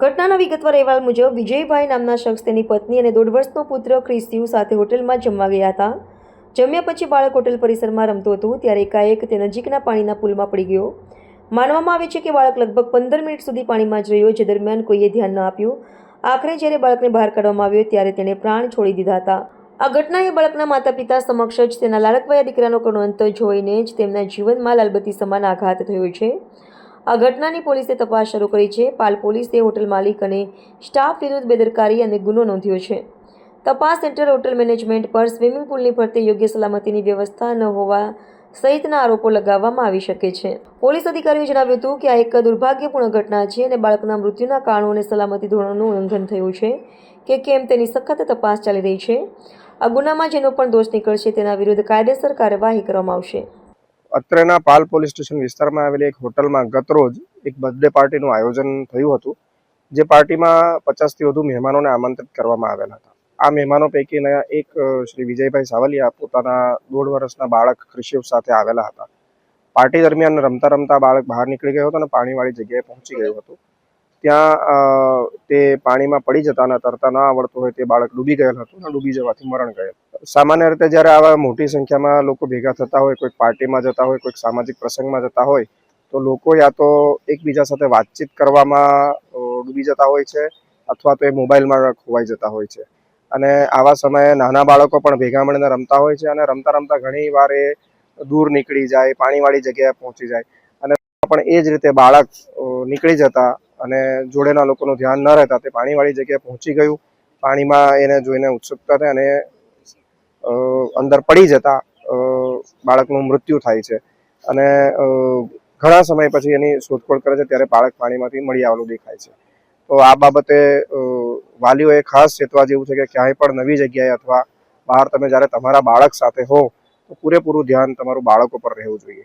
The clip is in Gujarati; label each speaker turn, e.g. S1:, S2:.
S1: ઘટનાના વિગતવાર અહેવાલ મુજબ, વિજયભાઈ નામના શખ્સ તેની પત્ની અને દોઢ વર્ષનો પુત્ર ક્રિસ્યુ સાથે હોટેલમાં જમવા ગયા હતા. જમ્યા પછી બાળક હોટેલ પરિસરમાં રમતું હતું, ત્યારે એકાએક તે નજીકના પાણીના પુલમાં પડી ગયો. માનવામાં આવે છે કે બાળક લગભગ પંદર મિનિટ સુધી પાણીમાં જ રહ્યો, જે દરમિયાન કોઈએ ધ્યાન ન આપ્યું. આખરે જ્યારે બાળકને બહાર કાઢવામાં આવ્યો, ત્યારે તેણે પ્રાણ છોડી દીધા હતા. આ ઘટનાએ બાળકના માતા પિતા સમક્ષ જ તેના લાડકવાયા દીકરાનો કરુણ અંત જોઈને જ તેમના જીવનમાં લાલબત્તી સમાન આઘાત થયો છે. આ ઘટનાની પોલીસે તપાસ શરૂ કરી છે. પાલ પોલીસે હોટલ માલિક અને સ્ટાફ વિરુદ્ધ બેદરકારી અને ગુનો નોંધ્યો છે. તપાસ સેન્ટર હોટલ મેનેજમેન્ટ પર સ્વિમિંગ પુલની ફરતે યોગ્ય સલામતીની વ્યવસ્થા ન હોવા સહિતના આરોપો લગાવવામાં આવી શકે છે. પોલીસ અધિકારીઓએ જણાવ્યું હતું કે આ એક દુર્ભાગ્યપૂર્ણ ઘટના છે અને બાળકના મૃત્યુના કારણો અને સલામતી ધોરણોનું ઉલ્લંઘન થયું છે કે કેમ તેની સખત તપાસ ચાલી રહી છે. આ ગુનામાં જેનો પણ દોષ નીકળશે તેના વિરુદ્ધ કાયદેસર કાર્યવાહી કરવામાં આવશે.
S2: અત્રેના પાલ પોલીસ સ્ટેશન વિસ્તારમાં આવેલી એક હોટલમાં ગતરોજ એક બર્થડે પાર્ટીનું આયોજન થયું હતું, જે પાર્ટીમાં પચાસથી વધુ મહેમાનોને આમંત્રિત કરવામાં આવેલા હતા. આ મહેમાનો પૈકીના એક શ્રી વિજયભાઈ સાવલિયા પોતાના દોઢ વર્ષના બાળક ક્રિશિવ સાથે આવેલા હતા. પાર્ટી દરમિયાન રમતા રમતા બાળક બહાર નીકળી ગયો હતો અને પાણીવાળી જગ્યાએ પહોંચી ગયું હતું. ત્યાં તે પાણીમાં પડી જતા અને તરતા ન આવડતું હોય તે બાળક ડૂબી ગયેલ હતું અને ડૂબી જવાથી મરણ ગયેલ. સામાન્ય રીતે જ્યારે આવા મોટી સંખ્યામાં લોકો ભેગા થતા હોય, કોઈક પાર્ટીમાં જતા હોય, કોઈક સામાજિક પ્રસંગમાં જતા હોય, તો લોકો યા તો એકબીજા સાથે વાતચીત કરવામાં ડૂબી જતા હોય છે અથવા તો એ મોબાઈલમાં ખોવાઈ જતા હોય છે. અને આવા સમયે નાના બાળકો પણ ભેગા મળીને રમતા હોય છે અને રમતા રમતા ઘણી વાર એ દૂર નીકળી જાય, પાણીવાળી જગ્યાએ પહોંચી જાય અને પણ એ જ રીતે બાળક નીકળી જતા અને જોડેના લોકોનું ધ્યાન ન રહેતા તે પાણીવાળી જગ્યાએ પહોંચી ગયું. પાણીમાં એને જોઈને ઉત્સુકતા થઈ અને અંદર પડી જતા બાળકનું મૃત્યુ થાય છે. અને ઘણા સમય પછી એની શોધખોળ કરે છે ત્યારે બાળક પાણીમાંથી મળી આવેલું દેખાય છે. તો આ બાબતે વાલીઓએ ખાસ ચેતવા જેવું છે કે ક્યાંય પણ નવી જગ્યાએ અથવા બહાર તમે જ્યારે તમારા બાળક સાથે હો તો પૂરેપૂરું ધ્યાન તમારું બાળકો પર રહેવું જોઈએ.